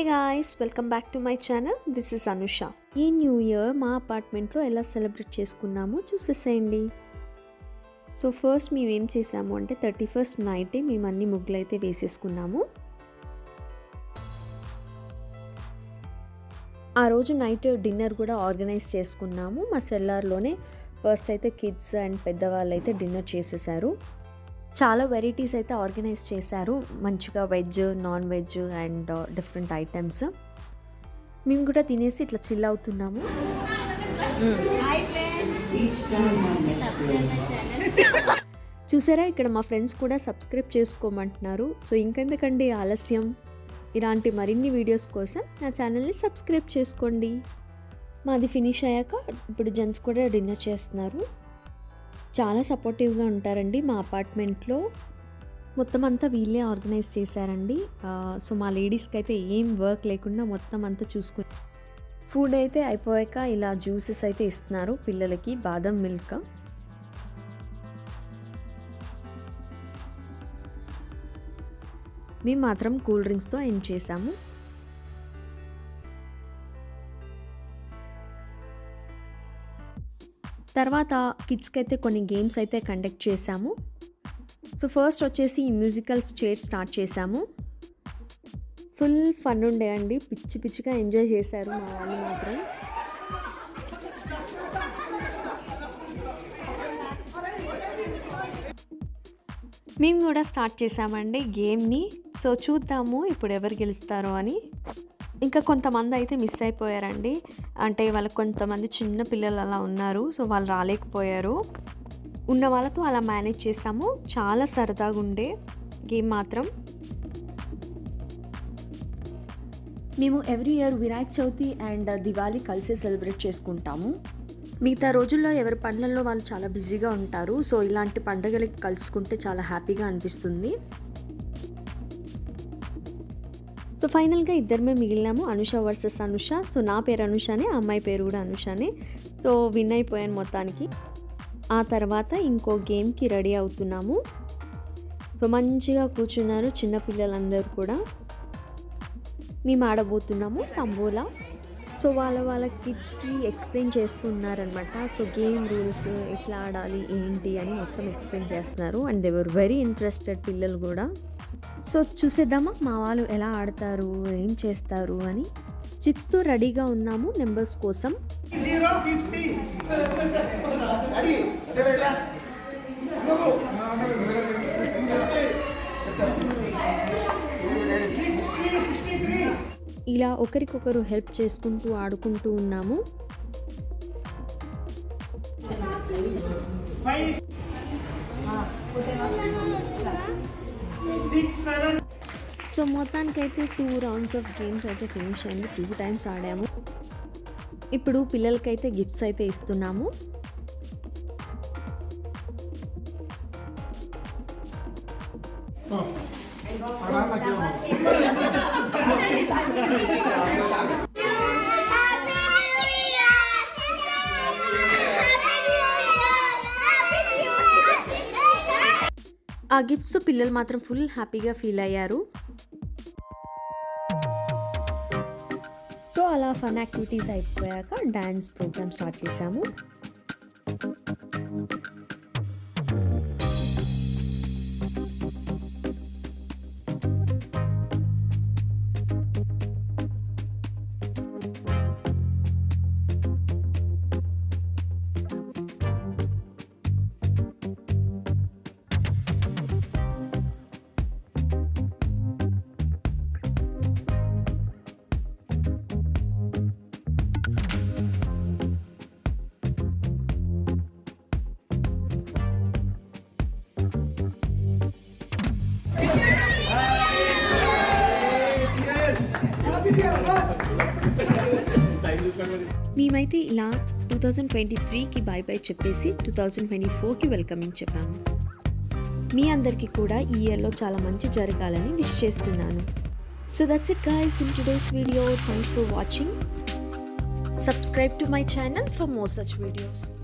Hey guys welcome back to my channel this is Anusha ఈ new year మా అపార్ట్మెంట్లో ఎలా సెలబ్రేట్ చేసుకున్నామో చూసేసేయండి. సో ఫస్ట్ మేము ఏం చేసాము అంటే థర్టీ ఫస్ట్ నైటే మేము అన్ని ముగ్గులు అయితే వేసేసుకున్నాము. ఆ రోజు నైట్ డిన్నర్ కూడా ఆర్గనైజ్ చేసుకున్నాము. మా సెల్లార్లోనే ఫస్ట్ అయితే కిడ్స్ అండ్ పెద్దవాళ్ళు అయితే డిన్నర్ చేసేసారు. చాలా వెరైటీస్ అయితే ఆర్గనైజ్ చేశారు. మంచిగా veg non veg and different items మేము కూడా తినేసి ఇట్లా చిల్ అవుతున్నాము. చూసారా? ఇక్కడ మా ఫ్రెండ్స్ కూడా సబ్స్క్రైబ్ చేసుకోమంటున్నారు. సో ఇంకెందుకండి ఆలస్యం? ఇలాంటి మరిన్ని వీడియోస్ కోసం నా ఛానల్ని సబ్స్క్రైబ్ చేసుకోండి. మాది ఫినిష్ అయ్యాక ఇప్పుడు జెంట్స్ కూడా డిన్నర్ చేస్తున్నారు. చాలా సపోర్టివ్గా ఉంటారండి మా అపార్ట్మెంట్లో మొత్తం అంతా వీళ్ళే ఆర్గనైజ్ చేశారండి. సో మా లేడీస్కి అయితే ఏం వర్క్ లేకుండా మొత్తం అంతా చూసుకుని ఫుడ్ అయితే అయిపోయాక ఇలా జ్యూసెస్ అయితే ఇస్తున్నారు పిల్లలకి బాదం మిల్క్ మేము మాత్రం కూల్ డ్రింక్స్తో ఎండ్ చేసాము. తర్వాత కిడ్స్కి అయితే కొన్ని గేమ్స్ అయితే కండక్ట్ చేశాము. సో ఫస్ట్ వచ్చేసి మ్యూజికల్స్ చైర్ స్టార్ట్ చేశాము. ఫుల్ ఫన్ ఉండే అండి. పిచ్చి పిచ్చిగా ఎంజాయ్ చేశారు మా వాళ్ళు మాత్రం. మేము కూడా స్టార్ట్ చేసామండి గేమ్ని. సో చూద్దాము ఇప్పుడు ఎవరు గెలుస్తారో అని. ఇంకా కొంతమంది అయితే మిస్ అయిపోయారండి. అంటే వాళ్ళకి కొంతమంది చిన్న పిల్లలు అలా ఉన్నారు సో వాళ్ళు రాలేకపోయారు. ఉన్న వాళ్ళతో అలా మేనేజ్ చేసాము చాలా సరదాగా ఉండే గేమ్ మాత్రం. మేము every year Vinayaka Chavithi and Diwali కలిసే సెలబ్రేట్ చేసుకుంటాము. మిగతా రోజుల్లో ఎవరి పనులలో వాళ్ళు చాలా బిజీగా ఉంటారు. సో ఇలాంటి పండుగలకి కలుసుకుంటే చాలా హ్యాపీగా అనిపిస్తుంది. సో ఫైనల్గా ఇద్దరమే మిగిలినాము. అనుష వర్సెస్ అనుష. సో నా పేరు అనుషానే ఆ అమ్మాయి పేరు కూడా అనుషానే. సో విన్ అయిపోయాను మొత్తానికి. ఆ తర్వాత ఇంకో గేమ్కి రెడీ అవుతున్నాము. సో మంచిగా కూర్చున్నారు చిన్నపిల్లలందరూ కూడా. మేము ఆడబోతున్నాము తంబోలా. సో వాళ్ళ వాళ్ళ కిడ్స్కి ఎక్స్ప్లెయిన్ చేస్తున్నారనమాట సో గేమ్ రూల్స్ ఎట్లా ఆడాలి ఏంటి అని మొత్తం ఎక్స్ప్లెయిన్ చేస్తున్నారు. అండ్ దేవర్ వెరీ ఇంట్రెస్టెడ్ పిల్లలు కూడా. సో చూసేద్దామా మా వాళ్ళు ఎలా ఆడతారు ఏం చేస్తారు అని చిట్స్తో రెడీగా ఉన్నాము నెంబర్స్ కోసం. ఇలా ఒకరికొకరు హెల్ప్ చేసుకుంటూ ఆడుకుంటూ ఉన్నాము. ఫైవ్ సో మొత్తానికైతే టూ రౌండ్స్ ఆఫ్ గేమ్స్ అయితే ఫినిష్ అయింది. టూ టైమ్స్ ఆడాము. ఇప్పుడు పిల్లలకైతే గిఫ్ట్స్ అయితే ఇస్తున్నాము. ఆ గిఫ్ట్స్తో పిల్లలు మాత్రం ఫుల్ హ్యాపీగా ఫీల్ అయ్యారు. సో అలా ఫన్ యాక్టివిటీస్ అయిపోయాక డ్యాన్స్ ప్రోగ్రామ్ స్టార్ట్ చేశాము. మేమైతే ఇలా టూ థౌజండ్ ట్వంటీ త్రీకి బై బై చెప్పేసి టూ థౌజండ్ ట్వంటీ ఫోర్కి వెల్కమింగ్ చెప్పాము. మీ అందరికీ కూడా ఈ ఇయర్లో చాలా మంచి జరగాలని విష్ చేస్తున్నాను. So that's it guys in today's video thanks for watching subscribe to my channel for more such videos